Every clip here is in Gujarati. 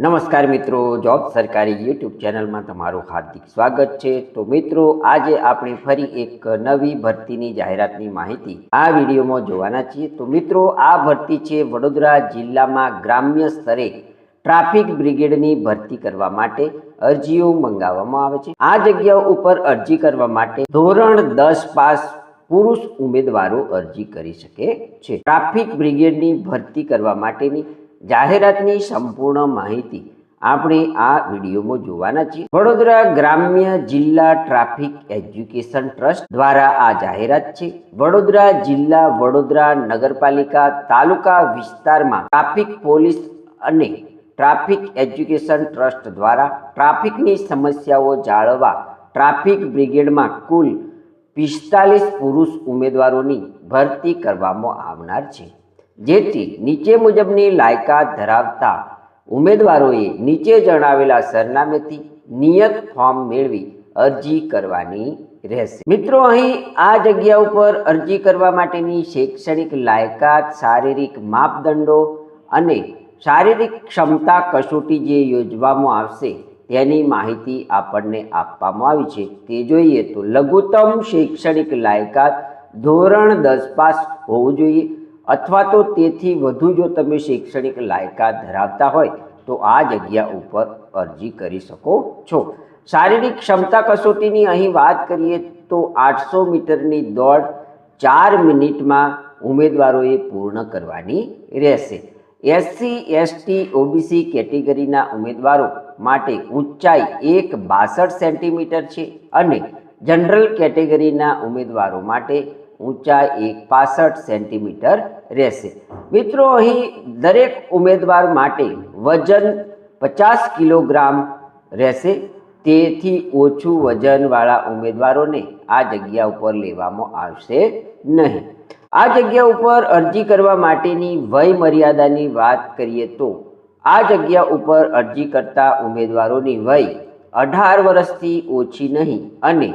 નમસ્કાર મિત્રો, જોબ સરકારી યુટ્યુબ ચેનલમાં તમારું હાર્દિક સ્વાગત છે. તો મિત્રો, આજે આપણે ફરી એક નવી ભરતીની જાહેરાતની માહિતી આ વિડીયોમાં જોવાના છીએ. તો મિત્રો, આ ભરતી છે વડોદરા જિલ્લામાં ગ્રામ્ય સ્તરે ટ્રાફિક બ્રિગેડની ભરતી કરવા માટે અરજીઓ મંગાવવામાં આવે છે. આ જગ્યાઓ ઉપર અરજી કરવા માટે ધોરણ દસ પાસ પુરુષ ઉમેદવારો અરજી કરી શકે છે. ટ્રાફિક બ્રિગેડની ભરતી કરવા માટેની જાહેરાતની સંપૂર્ણ માહિતી આપણે આ વિડીયોમાં જોવાના છીએ. વડોદરા ગ્રામ્ય જિલ્લા ટ્રાફિક એજ્યુકેશન ટ્રસ્ટ દ્વારા આ જાહેરાત છે. વડોદરા જિલ્લા વડોદરા નગરપાલિકા તાલુકા વિસ્તારમાં ટ્રાફિક પોલીસ અને ટ્રાફિક એજ્યુકેશન ટ્રસ્ટ દ્વારા ટ્રાફિકની સમસ્યાઓ જાળવવા ટ્રાફિક બ્રિગેડમાં કુલ પિસ્તાલીસ પુરુષ ઉમેદવારોની ભરતી કરવામાં આવનાર છે. જેથી નીચે મુજબની લાયકાત ધરાવતા ઉમેદવારોએ નીચે જણાવેલા સરનામેથી નિયત ફોર્મ મેળવી અરજી કરવાની રહેશે. મિત્રો, અહીં આ જગ્યા ઉપર અરજી કરવા માટેની શૈક્ષણિક લાયકાત, શારીરિક માપદંડો અને શારીરિક ક્ષમતા કસોટી જે યોજવામાં આવશે તેની માહિતી આપણને આપવામાં આવી છે. તે જોઈએ તો લઘુત્તમ શૈક્ષણિક લાયકાત ધોરણ દસ પાસ હોવું જોઈએ. અથવા તો તેથી વધુ જો તમે શૈક્ષણિક લાયકાત ધરાવતા હોય, તો આ જગ્યા ઉપર અરજી કરી શકો છો. શારીરિક ક્ષમતા કસોટીની અહીં વાત કરીએ તો આઠસો મીટરની દોડ ચાર મિનિટમાં ઉમેદવારોએ પૂર્ણ કરવાની રહેશે. એસસી, એસટી, ઓબીસી કેટેગરીના ઉમેદવારો માટે ઊંચાઈ એક બાસઠ સેન્ટીમીટર છે અને જનરલ કેટેગરીના ઉમેદવારો માટે ઊંચાઈ એક પાસઠ સેન્ટીમીટર રહેશે. મિત્રો, અહીં દરેક ઉમેદવાર માટે વજન પચાસ કિલોગ્રામ રહેશે. તેથી ઓછું વજનવાળા ઉમેદવારોને આ જગ્યા ઉપર લેવામાં આવશે નહીં. આ જગ્યા ઉપર અરજી કરવા માટેની વય મર્યાદાની વાત કરીએ તો, આ જગ્યા ઉપર અરજી કરતા ઉમેદવારોની વય અઢાર વર્ષથી ઓછી નહીં અને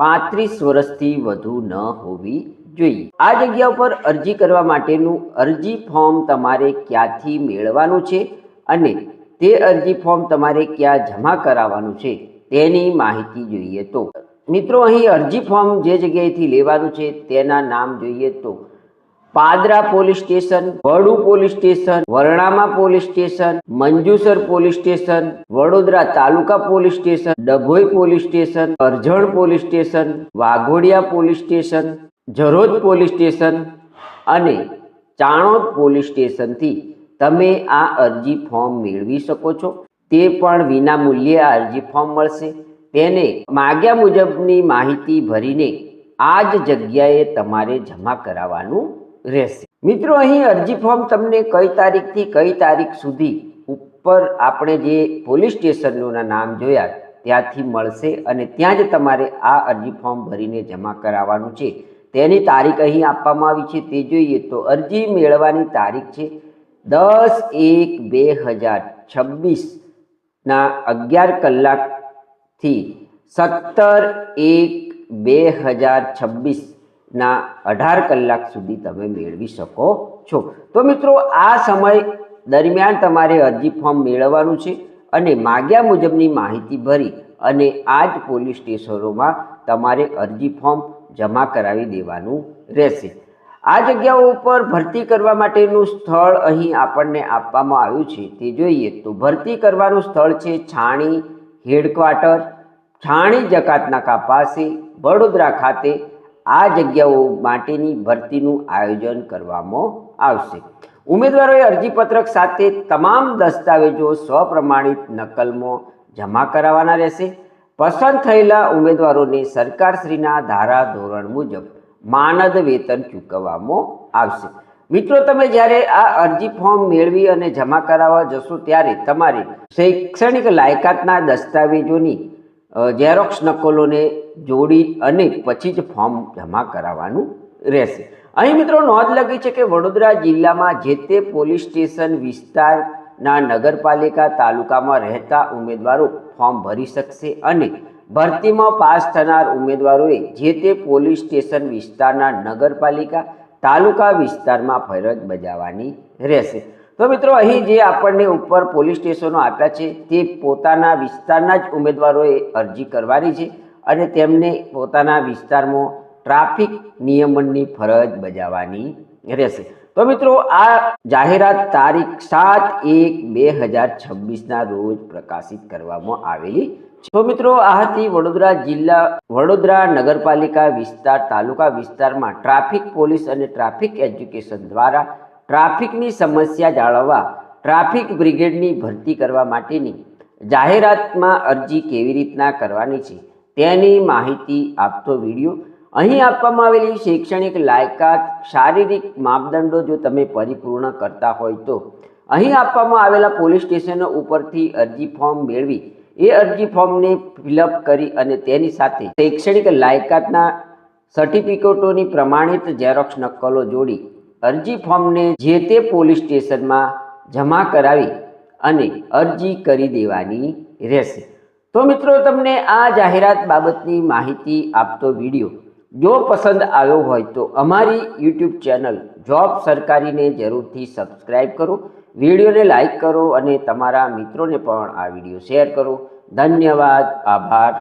પાંત્રીસ વર્ષથી વધુ ન હોવી જોઈએ. આ જગ્યા ઉપર અરજી કરવા માટેનું અરજી ફોર્મ તમારે ક્યાંથી મેળવવાનું છે અને તે અરજી ફોર્મ તમારે ક્યાં જમા કરાવવાનું છે તેની માહિતી જોઈએ તો. મિત્રો, અહીં અરજી ફોર્મ જે જગ્યાએથી લેવાનું છે તેના નામ જોઈએ તો Padra police station, Vadu police station, Varnama police station, Manjusar police station, Vadodara taluka police station, Dabhoi police station, Arjan police station, Waghodia police station Jarod police station અને ચાણોદ પોલીસ સ્ટેશનથી તમે આ અરજી ફોર્મ મેળવી શકો છો. તે પણ વિના મૂલ્યે આ અરજી ફોર્મ મળશે. તેને માગ્યા મુજબની માહિતી ભરીને આ જ જગ્યાએ તમારે જમા કરાવવાનું રહેશે. મિત્રો, અહીં અરજી ફોર્મ તમને કઈ તારીખથી કઈ તારીખ સુધી ઉપર આપણે જે પોલીસ સ્ટેશનોના નામ જોયા ત્યાંથી મળશે અને ત્યાં જ તમારે આ અરજી ફોર્મ ભરીને જમા કરાવવાનું છે. તેની તારીખ અહીં આપવામાં આવી છે, તે જોઈએ તો અરજી મેળવવાની તારીખ છે દસ એક બે હજાર છવ્વીસના અગિયાર કલાકથી સત્તર એક બે હજાર છવ્વીસના અઢાર કલાક સુધી તમે મેળવી શકો છો. તો મિત્રો, આ સમય દરમિયાન તમારે અરજી ફોર્મ મેળવવાનું છે અને માગ્યા મુજબની માહિતી ભરી અને આ જ પોલીસ સ્ટેશનોમાં તમારે અરજી ફોર્મ જમા કરાવી દેવાનું રહેશે. આ જગ્યાઓ ઉપર ભરતી કરવા માટેનું સ્થળ અહીં આપણને આપવામાં આવ્યું છે. તે જોઈએ તો ભરતી કરવાનું સ્થળ છે છાણી હેડક્વાર્ટર, છાણી જકાતનાકા પાસે વડોદરા ખાતે આ જગ્યાઓ માટેની ભરતીનું આયોજન કરવામાં આવશે. ઉમેદવારોએ અરજીપત્રક સાથે તમામ દસ્તાવેજો સ્વપ્રમાણિત નકલમાં જમા કરાવવાના રહેશે. પસંદ થયેલા ઉમેદવારોને સરકારશ્રીના ધારા ધોરણ મુજબ માનદ વેતન ચૂકવવામાં આવશે. મિત્રો, તમે જ્યારે આ અરજી ફોર્મ મેળવી અને જમા કરાવવા જશો ત્યારે તમારે શૈક્ષણિક લાયકાતના દસ્તાવેજોની ઝેરોક્સ નકલોને જોડી અને પછી જ ફોર્મ જમા કરાવવાનું રહેશે. અહીં મિત્રો નોંધ લગી છે કે વડોદરા જિલ્લામાં જે તે પોલીસ સ્ટેશન વિસ્તારના નગરપાલિકા તાલુકામાં રહેતા ઉમેદવારો ફોર્મ ભરી શકશે અને ભરતીમાં પાસ થનાર ઉમેદવારોએ જે તે પોલીસ સ્ટેશન વિસ્તારના નગરપાલિકા તાલુકા વિસ્તારમાં ફરજ બજાવવાની રહેશે. તો મિત્રો, અહીં જે આપણને ઉપર પોલીસ સ્ટેશનો આપ્યા છે, તે પોતાના વિસ્તારના જ ઉમેદવારોએ અરજી કરવાની છે અને તેમને પોતાના વિસ્તારમાં ટ્રાફિક નિયમનની ફરજ બજાવવાની રહેશે. તો મિત્રો, આ જાહેરાત તારીખ સાત એક બે હજાર છવ્વીસના રોજ પ્રકાશિત કરવામાં આવેલી છો. મિત્રો, આ હતી વડોદરા જિલ્લા, વડોદરા નગરપાલિકા વિસ્તાર, તાલુકા વિસ્તારમાં ટ્રાફિક પોલીસ અને ટ્રાફિક એજ્યુકેશન દ્વારા ટ્રાફિકની સમસ્યા જાળવવા, ટ્રાફિક બ્રિગેડની ભરતી કરવા માટેની જાહેરાતમાં અરજી કેવી રીતના કરવાની છે તેની માહિતી આપતો વીડિયો. અહીં આપવામાં આવેલી શૈક્ષણિક લાયકાત, શારીરિક માપદંડો જો તમે પરિપૂર્ણ કરતા હોય તો. અહીં આપવામાં આવેલા પોલીસ સ્ટેશનો ઉપરથી અરજી ફોર્મ મેળવી, એ અરજી ફોર્મને ફિલઅપ કરી અને તેની સાથે શૈક્ષણિક લાયકાતના સર્ટિફિકેટોની પ્રમાણિત ઝેરોક્ષ નકલો જોડી અરજી ફોર્મને જે તે પોલીસ સ્ટેશનમાં જમા કરાવી અને અરજી કરી દેવાની રહેશે. તો મિત્રો, તમને આ જાહેરાત બાબતની માહિતી આપતો વીડિયો જો પસંદ આવ્યો હોય તો અમારી યુટ્યુબ ચેનલ જોબ સરકારીને જરૂરથી સબસ્ક્રાઈબ કરો, વિડીયોને લાઇક કરો અને તમારા મિત્રોને પણ આ વીડિયો શેર કરો. ધન્યવાદ, આભાર.